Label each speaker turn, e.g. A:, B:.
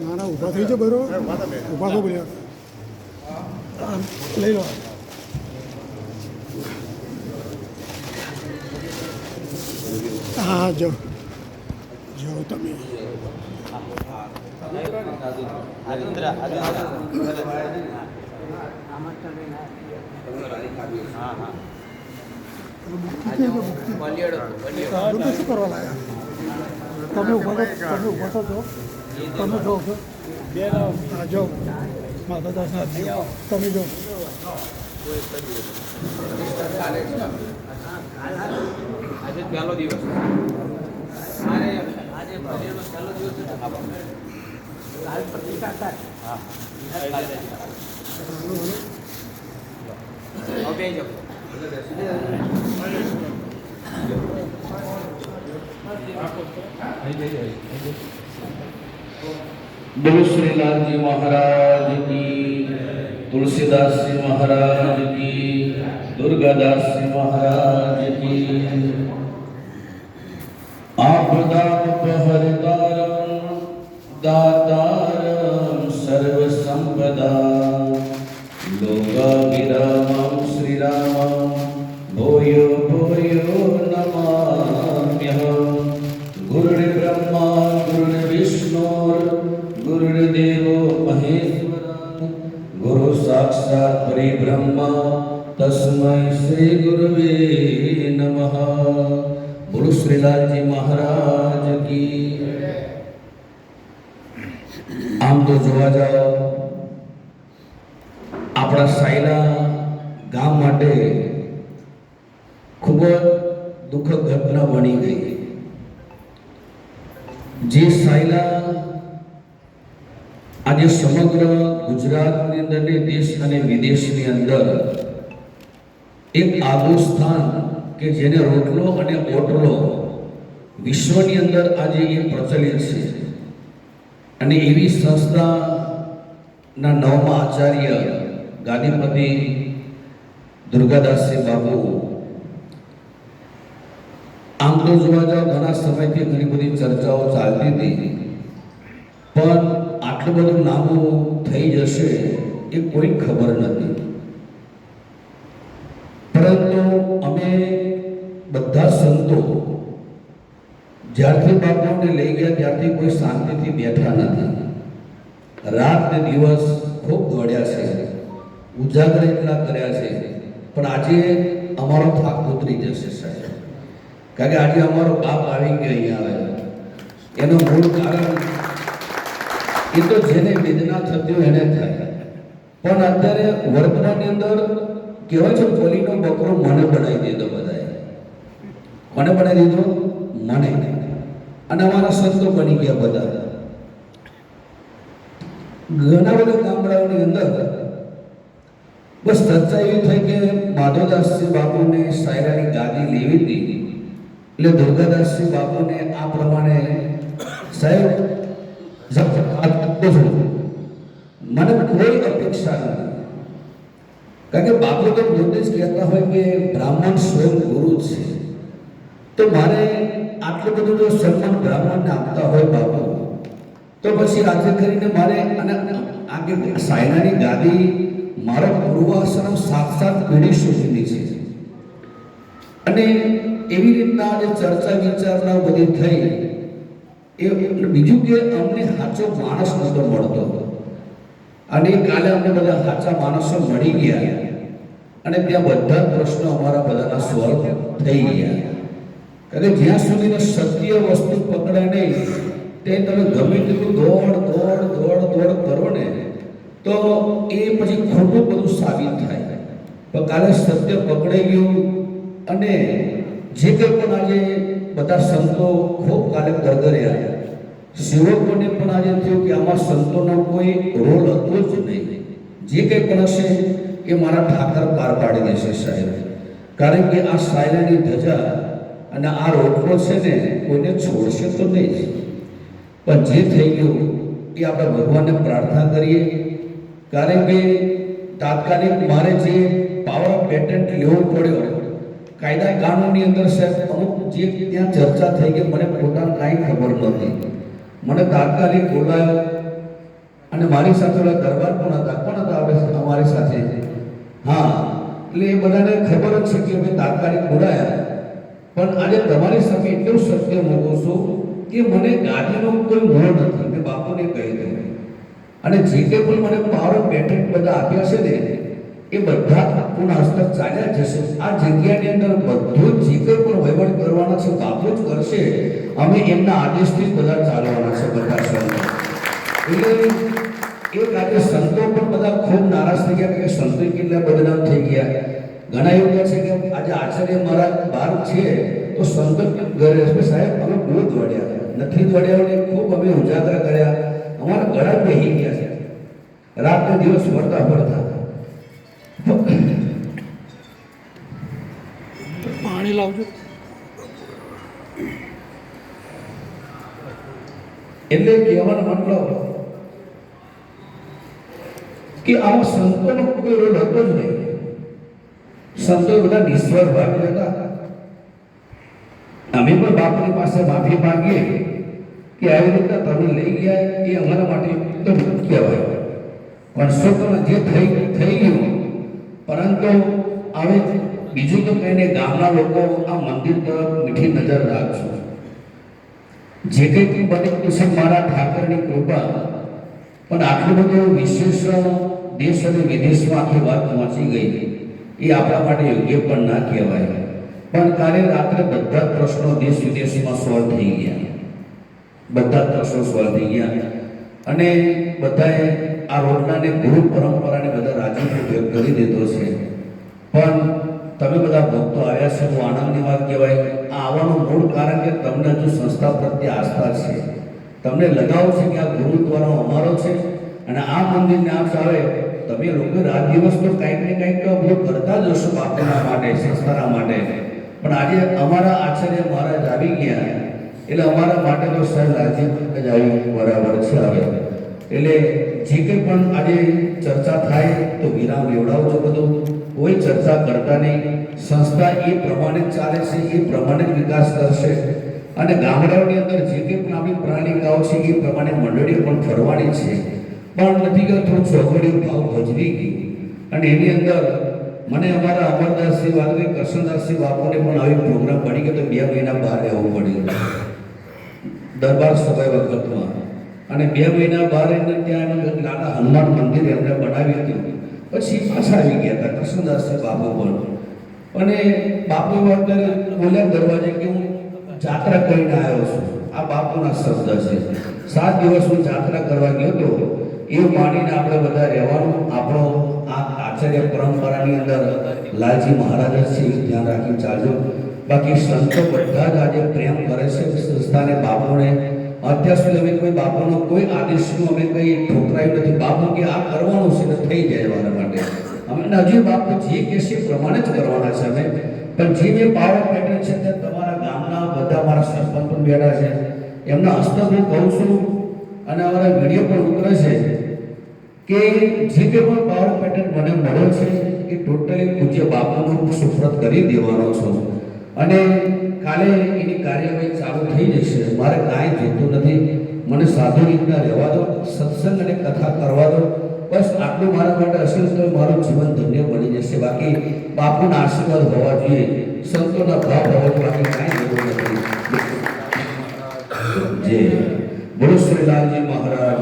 A: ના ના, ઊભા થઈ જાઓ, બરોબર? ઊભા થો બોલ્યા લઈ લો. હા જો જો તમે. તમે ઊભા તમે ઊભા થો તમે જો જો માતા દાસના તમે જો
B: આજે પહેલો દિવસ આજે પહેલો દિવસ કાલ પ્રતિષ્ઠા થાય હા
C: બે જપ બોલો શ્રીનાથજી મહારાજ કી તુલસીદાસજી મહારાજ કી દુર્ગાદાસજી મહારાજ કી આપ દાન પહર દાન બ્રહ્મા તસ્મય શ્રી ગુરવે નમઃ બોલો શ્રીલાલજી મહારાજ કી આમ તો જોવા જાઓ આપણા સાયલા ગામ માટે ખૂબ જ દુઃખદ ઘટના બની ગઈ જે સાયલા આજે સમગ્ર ગુજરાતની અંદર દેશ અને વિદેશની અંદર એક આગવું સ્થાન કે જેને રોટલો અને ઓટલો વિશ્વની અંદર આજે એ પ્રચલિત છે. અને એવી સંસ્થાના નવમા આચાર્ય ગાંધીપતિ દુર્ગાદાસજી બાબુ આમ તો જોવા જાવ ઘણા સમયથી ઘણી બધી ચર્ચાઓ ચાલતી હતી. પણ આટલું બધું લાંબુ થઈ જશે એ કોઈ ખબર નથી. પરંતુ અમે બધા સંતો જ્યારથી બાપુને લઈ ગયા ત્યારથી કોઈ શાંતિથી બેઠા નથી. રાત ને દિવસ ખૂબ દોડ્યા છે. ઉજાગર એટલા કર્યા છે. પણ આજે અમારો થાક ઉતરી જશે સાહેબ. કારણ કે આજે અમારો બાપ આવી ગયો અહીંયા આવે. એનું મૂળ કારણ એ તો જેને વેદના થતી હોય એને થાય. પણ અત્યારે વર્તમાનની અંદર કહેવાય છે પોલીનો બકરો મને બનાવી દીધો બધાએ. મને બનાવી દીધો? મને. અને અમારા સંતો બની ગયા બધા. ઘણા બધા ગામડાઓની અંદર બસ ચર્ચા એવી થઈ કે માધવદાસજી બાપુને સાયરાની ગાદી લેવી હતી. એટલે દુર્ગાદાસજી બાપુને આ પ્રમાણે સાહેબ. મને કોઈ અપેક્ષા નથી. કારણ કે બાપુ તો પોતે જ કહેતા હોય કે બ્રાહ્મણ સ્વયં ગુરુ છે. તો મારે આટલું બધું જો સન્માન બ્રાહ્મણને આપતા હોય બાપુ, તો પછી રાજ્ય કરીને મારે અને આ કે સાયનાની ગાદી મારો પૂર્વાશ્રમ સાક્ષાત પેઢી સુધીની છે. અને એવી રીતના જે ચર્ચા વિચારણા બધી થઈ. એ બીજું કે અમને સાચો માણસ નહોતો મળતો. અને કાલે અમને બધા સાચા માણસો મળી ગયા. અને ત્યાં બધા પ્રશ્નો અમારા બધાના સોલ્વ થઈ ગયા. કે જ્યાં સુધી સત્ય વસ્તુ પકડે નહીં, તે તમે ગમે તેટલું દોડ દોડ દોડ દોડ કરો ને, તો એ પછી ખોટું બધું સાબિત થાય. પણ કાલે સત્ય પકડાઈ ગયું અને જે કંઈ પણ આજે બધા સંતો ખૂબ કાલે ગરગર્યા. સેવકોને પણ આજે થયું કે આમાં સંતોનો કોઈ રોલ હતો જ નહીં. જે કંઈ પણ હશે એ મારા ઠાકર પાર પાડી દેશે સાહેબ. કારણ કે આ સાયલાની ધજા અને આ રોટલો છે ને કોઈને છોડશે તો નહીં. પણ જે થઈ ગયું એ આપણે ભગવાનને પ્રાર્થના કરીએ. કારણ કે તાત્કાલિક મારે જે પાવર પેટન્ટ લેવો પડ્યો કાયદા કાનૂનની અંદર સાહેબ, અમુક જે ત્યાં ચર્ચા થઈ કે મને પોતાને કાંઈ ખબર નહોતી મને તાત્કાલિક બોલાયો અને મારી સાથે ઓલા દરબાર પણ હતા કોણ હતા આપણે અમારી સાથે. હા, એટલે એ બધાને ખબર જ છે કે અમે તાત્કાલિક બોલાયા. પણ આજે તમારી સામે એટલું સત્ય મૂકું છું કે મને ગાદીનો કોઈ મોહ નથી, મેં બાપુને કહી દઉં અને જે તે પણ મને પાવર પેટર્ન બધા આપ્યા છે ને, એ બધા પૂર્ણ હસ્તક ચાલ્યા જશે. આ જગ્યાની અંદર બધું જ જે કંઈ પણ વહીવટ કરવાનો છે બાપુ જ કરશે, અમે એમના આદેશથી જ બધા ચાલવાના છે, બધા સંતો. એટલે એક આજે સંતો પણ બધા ખૂબ નારાજ થઈ ગયા કે સંતો કેટલા બદનામ થઈ ગયા. ઘણા એવું કહે છે કે આજે આચાર્ય મહારાજ બહાર છે, તો સંતો કેમ ઘરે છે? સાહેબ, અમે બહુ દોડ્યા નથી દોડ્યા એટલે ખૂબ અમે ઉજાગર કર્યા. અમારા ગળા બેહી ગયા છે. રાતનો દિવસ ફરતા ફરતા
A: પાણી લાવજો.
C: એટલે કહેવાનો મતલબ કે આવો સંતોનો કોઈ રોલ હતો જ નહીં. સંતો બધા નિશ્વર ભાગી હતા અમે પણ બાપની પાસે માફી માંગીએ કે આવી રીતના તમે લઈ ગયા એ અમારા માટે તો કહેવાય. પણ શોકમાં જે થઈ થઈ ગયું પરંતુ હવે બીજું તો કહીને ગામના લોકો આ મંદિર તરફ મીઠી નજર રાખજો. જે કંઈ બની છે મારા ઠાકરની કૃપા. પણ આટલું બધું વિશેષ દેશ અને વિદેશમાં આખી વાત પહોંચી ગઈ. એ આપણા માટે યોગ્ય પણ ના કહેવાય. પણ કાલે રાત્રે બધા પ્રશ્નો દેશ વિદેશમાં સોલ્વ થઈ ગયા. બધા પ્રશ્નો સોલ્વ થઈ ગયા. અને બધાએ આ રોડનાને ગુરુ પરંપરાને બધા રાજીપો કરી દીધો છે. પણ તમે બધા ભક્તો આવ્યા છે, હું આનંદની વાત કહેવાય. આ આવવાનું મૂળ કારણ કે તમને હજુ સંસ્થા પ્રત્યે આસ્થા છે. તમને લગાવ છે કે આ ગુરુદ્વારો અમારો છે અને આ મંદિરને આપ ચાલે તમે લોકો રાત દિવસ તો કંઈક ને કંઈક તો બધું કરતા જ હશો બાપુના માટે, સંસ્થાના માટે. પણ આજે અમારા આચાર્ય મહારાજ આવી ગયા. એટલે અમારા માટે તો સાહેબ રાજીવ જ આવી બરાબર છે હવે. એટલે જે કંઈ પણ આજે ચર્ચા થાય તો વિરામ લેવડાવજો બધું. ચર્ચા કરતા નહીં સંસ્થા એ પ્રમાણે જ ચાલે છે, એ પ્રમાણે જ વિકાસ કરશે. અને ગામડાઓની અંદર જે કંઈ આપણી પ્રાણિકાઓ છે, એ પ્રમાણે મંડળીઓ પણ ફરવાની છે. પણ નથી કે થોડું ચોકડીઓ ભાવ ભજવી ગઈ અને એની અંદર મને અમારા અમરદાસજી વાદળી કરશનદાસજી બાપુને પણ આવી પ્રોગ્રામ પડી ગયો તો બે મહિના બહાર રહેવું પડ્યું. દરબાર સભા વખતમાં. અને બે મહિના બહાર એમને ત્યાં નાના હનુમાન મંદિર એમને બનાવ્યું હતું. પછી પાછા આવી ગયા હતા, કૃષ્ણદાસ બાપુ પણ અને બાપુ વખતે બોલ્યા દરવાજે કે હું જાત્રા કરીને આવ્યો છું. આ બાપુના શબ્દ છે. સાત દિવસ હું જાત્રા કરવા ગયો હતો. એવું માનીને આપણે બધા રહેવાનું. આપણો આ આચાર્ય પરંપરાની અંદર લાલજી મહારાજ છે ધ્યાન રાખીને ચાલજો. બાકી સંતો બધા જ આજે પ્રેમ કરે છે, સંસ્થાને બાપુને અત્યાર સુધી અમે કોઈ બાપાનો કોઈ આદેશનું અમે કંઈ ઠોકરાયું નથી. બાપુ કે આ કરવાનું છે થઈ જાય અમારા માટે. અમે હજી બાપુ જે કે છે પ્રમાણે જ કરવાના છે અમે. પણ જે જે પાવર પેટર્ન છે તે તમારા ગામના બધા મારા સરપંચ પણ બેઠા છે. એમના હસ્તક હું કહું છું અને અમારા વીડિયો પણ ઉતરે છે કે જે કંઈ પણ પાવર પેટર્ન મને મળ્યો છે એ ટોટલી પૂજ્ય બાપુનો સુપ્રત કરી દેવાનો છું. અને કાલે એની કાર્યવાહી ચાલુ થઈ જશે. મારે કાંઈ જોતું નથી. મને સાધુ રીતના રહેવા દો, સત્સંગ અને કથા કરવા દો. બસ આટલું મારા માટે હશે તો મારું જીવન ધન્ય બની જશે. બાકી બાપુના આશીર્વાદ હોવા જોઈએ. સંતોના ભાવ હોવા જોઈએ. બાકી કાંઈ જરૂર નથી. જે બોલો શ્રીલાલજી મહારાજ